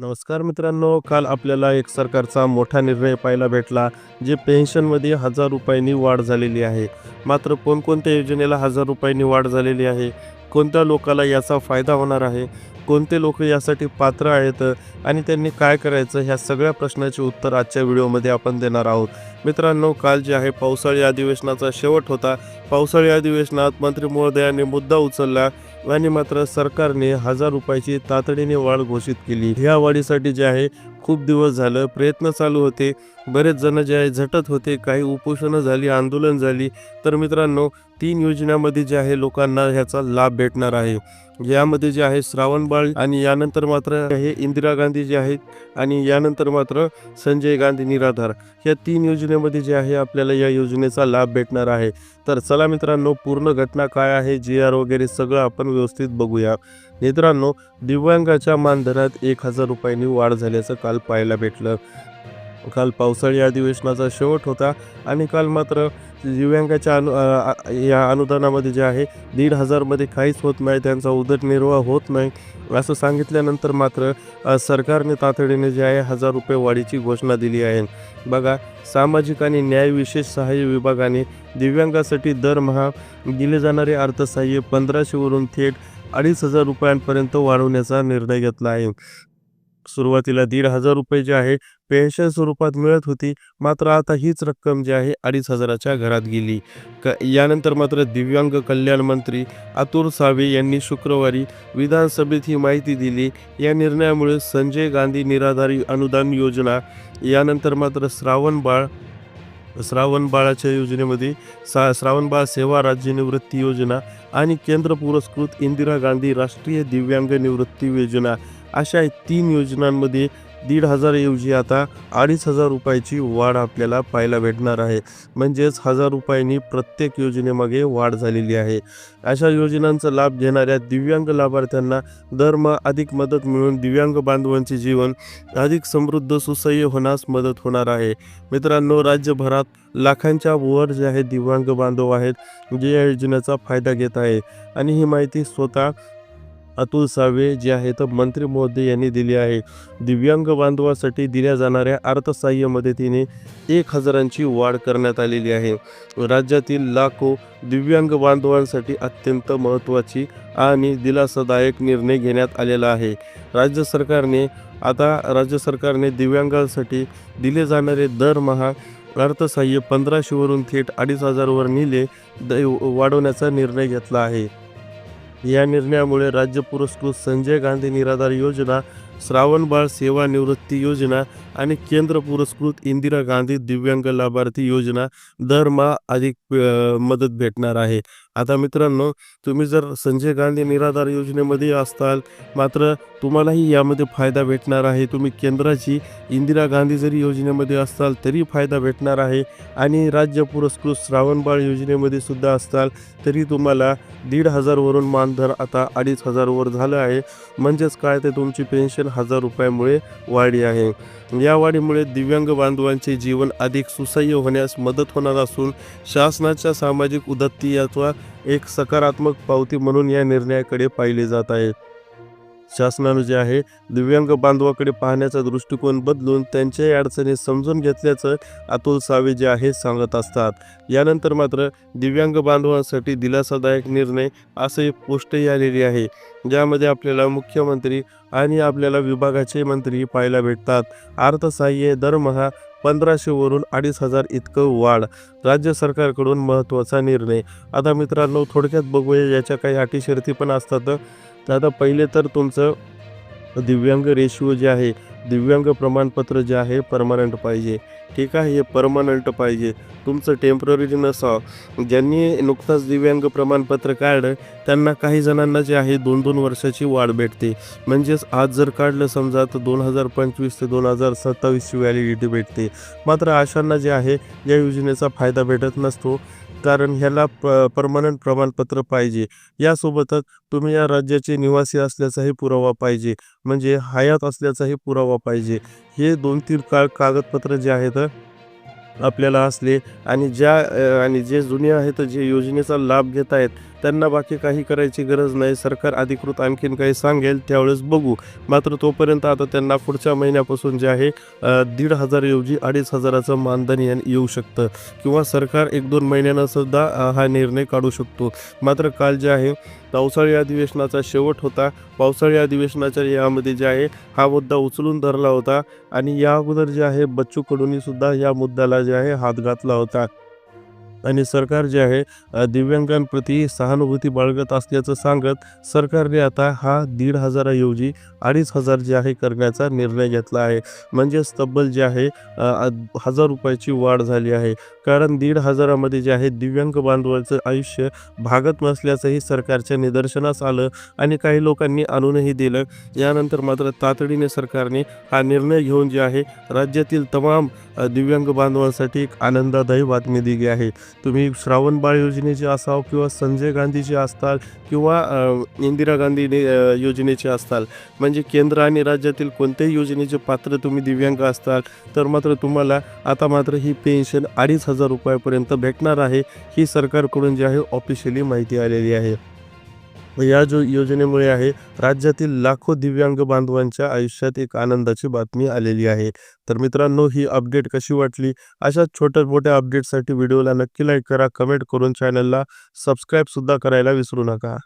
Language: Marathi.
नमस्कार मित्रांनो काल आपल्याला एक सरकारचा मोठा निर्णय पाहायला भेटला जे पेन्शनमध्ये हजार रुपयांनी वाढ झालेली आहे. मात्र कोणकोणत्या योजनेला हजार रुपयांनी वाढ झालेली आहे? कोणत्या लोकाला याचा फायदा होणार आहे? कोणते लोक यासाठी पात्र आहेत? आणि त्यांनी काय करायचं? ह्या सगळ्या प्रश्नाचे उत्तर आजच्या व्हिडिओमध्ये आपण देणार आहोत. मित्रांनो काल जे आहे पावसाळी अधिवेशनाचा शेवट होता. पावसाळी अधिवेशनात मंत्री महोदयांनी मुद्दा उचलला. आणि मात्र सरकारने हजार रुपयाची तातडीने वाढ घोषित केली. ह्या वाढीसाठी जे आहे खूप दिवस झालं प्रयत्न चालू होते. बरेच जण जे आहे झटत होते काही उपोषणं झाली आंदोलन झाली. तर मित्रांनो तीन योजनामध्ये जे आहे लोकांना ह्याचा लाभ भेटणार आहे. यामध्ये जे आहे श्रावणबाळ आणि यानंतर मात्र हे इंदिरा गांधी जे आहेत आणि यानंतर मात्र संजय गांधी निराधार. या तीन योजनेमध्ये जे आहे आपल्याला या योजनेचा लाभ भेटणार आहे. तर चला मित्रांनो पूर्ण घटना काय आहे जी आर वगैरे सगळं आपण व्यवस्थित बघूया. मित्रांनो दिव्यांगाच्या मानधनात एक हजार रुपयांनी वाढ झाल्याचं काल पाहायला भेटलं. काल पावसाळी अधिवेशनाचा शेवट होता आणि काल मात्र दिव्यांगाच्या अनु या अनुदानामध्ये जे आहे दीड हजारमध्ये काहीच होत नाही त्यांचा उदरनिर्वाह होत नाही. असं सांगितल्यानंतर मात्र सरकारने तातडीने जे आहे हजार रुपये वाढीची घोषणा दिली आहे. बघा सामाजिक आणि न्याय विशेष सहाय्य विभागाने दिव्यांगासाठी दरमहा दिले जाणारे अर्थसहाय्य पंधराशेवरून थेट अडीच हजार रुपयांपर्यंत वाढवण्याचा निर्णय घेतला आहे. सुरुवातीला दीड हजार रुपये जे आहे पेन्शन स्वरूपात मिळत होती. मात्र आता हीच रक्कम जी आहे अडीच हजाराच्या घरात गेली. क यानंतर मात्र दिव्यांग कल्याण मंत्री अतुल सावे यांनी शुक्रवारी विधानसभेत ही माहिती दिली. या निर्णयामुळे संजय गांधी निराधारी अनुदान योजना यानंतर मात्र श्रावण बाळ श्रावण बाळाच्या योजनेमध्ये सा श्रावण बाळ सेवा राज्य निवृत्ती योजना आणि केंद्र पुरस्कृत इंदिरा गांधी राष्ट्रीय दिव्यांग निवृत्ती योजना अशा तीन योजनांमध्ये दीड हजारऐवजी आता अडीच हजार रुपयाची वाढ आपल्याला पाहायला भेटणार आहे. म्हणजेच हजार रुपयांनी प्रत्येक योजनेमागे वाढ झालेली आहे. अशा योजनांचा लाभ घेणाऱ्या दिव्यांग लाभार्थ्यांना दरमहा अधिक मदत मिळून दिव्यांग बांधवांचे जीवन अधिक समृद्ध सुसह्य होण्यास मदत होणार आहे. मित्रांनो राज्यभरात लाखांच्या वर जे आहे दिव्यांग बांधव आहेत जे या योजनेचा फायदा घेत आहे. आणि ही माहिती स्वतः अतुल सावे जे आहे तर मंत्री महोदय यांनी दिली आहे. दिव्यांग बांधवासाठी दिल्या जाणाऱ्या अर्थसहाय्य मदतीने एक हजारांची वाढ करण्यात आलेली आहे. राज्यातील लाखो दिव्यांग बांधवांसाठी अत्यंत महत्त्वाची आणि दिलासादायक निर्णय घेण्यात आलेला आहे. राज्य सरकारने आता राज्य सरकारने दिव्यांगांसाठी दिले जाणारे दरमहा अर्थसहाय्य पंधराशेवरून थेट अडीच हजारवर नेले द वाढवण्याचा निर्णय घेतला आहे. या निर्णयामुळे राज्य पुरस्कृत संजय गांधी निराधार योजना श्रावणबाळ सेवा निवृत्ती योजना आणि केंद्र पुरस्कृत इंदिरा गांधी दिव्यांग लाभार्थी योजना दरमहा अधिक मदत भेटणार आहे. आता मित्रांनो तुम्ही जर संजय गांधी निराधार योजनेमध्ये असताल मात्र तुम्हालाही यामध्ये फायदा भेटणार आहे. तुम्ही केंद्राची इंदिरा गांधी जरी योजनेमध्ये असताल तरी फायदा भेटणार आहे. आणि राज्य पुरस्कृत श्रावणबाळ योजनेमध्ये सुद्धा असताल तरी तुम्हाला दीड हजारवरून मानधन आता अडीच हजारवर झालं आहे. म्हणजेच काय ते तुमची पेन्शन हजार रुपयामुळे वाढली आहे. या वाढीमुळे दिव्यांग बांधवांचे जीवन अधिक सुसह्य होण्यास मदत होणार असून शासनाच्या सामाजिक उदत्ती अथवा एक सकारात्मक पावती म्हणून या निर्णयाकडे पाहिले जात आहे. शासनानं जे आहे दिव्यांग बांधवाकडे पाहण्याचा दृष्टिकोन बदलून त्यांच्याही अडचणी समजून घेतल्याचं अतुल सावे जे आहे सांगत असतात. यानंतर मात्र दिव्यांग बांधवांसाठी दिलासादायक निर्णय असंही पोस्टही आलेली आहे ज्यामध्ये आपल्याला मुख्यमंत्री आणि आपल्याला विभागाचे मंत्री पाहायला भेटतात. अर्थसहाय्य दरमहा पंधराशेवरून अडीच हजार इतकं वाढ. राज्य सरकारकडून महत्त्वाचा निर्णय. आता मित्रांनो थोडक्यात बघूया याच्या काही अटी शर्ती पण असतात. तर आता पहिले तर तुमचं दिव्यांग रेशिओ जे आहे दिव्यांग प्रमाणपत्र जे आहे परमनंट पाहिजे. ठीक आहे हे परमनंट पाहिजे. तुमचं टेंपररी नसा ज्यांनी नुकताच दिव्यांग प्रमाणपत्र काढलं त्यांना काही जणांना जे आहे दोन दोन वर्षाची वाढ भेटते. म्हणजेच आज जर काढलं समजा तर दोन हजार पंचवीस ते दोन हजार सत्तावीसची व्हॅलिडिटी भेटते. मात्र अशांना जे आहे या योजनेचा फायदा भेटत नसतो. कारण ह्याला प परमनंट प्रमाणपत्र पाहिजे. यासोबतच तुम्ही या राज्याचे निवासी असल्याचाही पुरावा पाहिजे. म्हणजे हयात असल्याचाही पुरावा पाहिजे. हे दोन तीन का कागदपत्र जे आहेत आपल्याला असले आणि ज्या आणि जे जुने आहेत जे योजनेचा लाभ घेत आहेत त्यांना बाकी काही करायची गरज नाही. सरकार अधिकृत आणखीन काही सांगेल त्यावेळेस बघू. मात्र तोपर्यंत आता त्यांना पुढच्या महिन्यापासून जे आहे दीड हजारऐवजी अडीच हजाराचं मानधन येऊ शकतं. किंवा सरकार एक दोन महिन्यानं सुद्धा हा निर्णय काढू शकतो. मात्र काल जे आहे पावसाळी अधिवेशनाचा शेवट होता. पावसाळी अधिवेशनाच्या यामध्ये जे आहे हा मुद्दा उचलून धरला होता. आणि या अगोदर जे आहे बच्चू कडूंनी सुद्धा या मुद्द्याला जे आहे हात घातला होता. आणि सरकार जे आहे दिव्यांगांप्रती सहानुभूती बाळगत असल्याचं सांगत सरकारने आता हा दीड हजाराऐवजी अडीच हजार जे आहे करण्याचा निर्णय घेतला आहे. म्हणजेच तब्बल जे आहे हजार रुपयाची वाढ झाली आहे. कारण दीड हजारामध्ये जे आहे दिव्यांग बांधवांचं आयुष्य भागत नसल्याचंही सरकारच्या निदर्शनास आलं आणि काही लोकांनी आणूनही दिलं. यानंतर मात्र तातडीने सरकारने हा निर्णय घेऊन जे आहे राज्यातील तमाम दिव्यांग बांधवांसाठी एक आनंददायी बातमी दिली आहे. तुम्ही श्रावण बाळ योजनेचे असाल किंवा संजय गांधीचे असताल किंवा इंदिरा गांधी योजनेचे असताल म्हणजे केंद्र आणि राज्यातील कोणत्याही योजनेचे पात्र तुम्ही दिव्यांग असताल तर मात्र तुम्हाला आता मात्र ही पेन्शन अडीच हजार रुपयापर्यंत भेटणार आहे. ही सरकारकडून जी आहे ऑफिशियली माहिती आलेली आहे. व या जो योजनेमुळे आहे राज्यातील लाखो दिव्यांग बांधवांच्या आयुष्यात एक आनंदाची बातमी आलेली आहे. तर मित्रांनो ही अपडेट कशी वाटली? अशा छोट्या मोठ्या अपडेटसाठी व्हिडिओला नक्की लाईक करा कमेंट करून चॅनलला सबस्क्राईबसुद्धा करायला विसरू नका.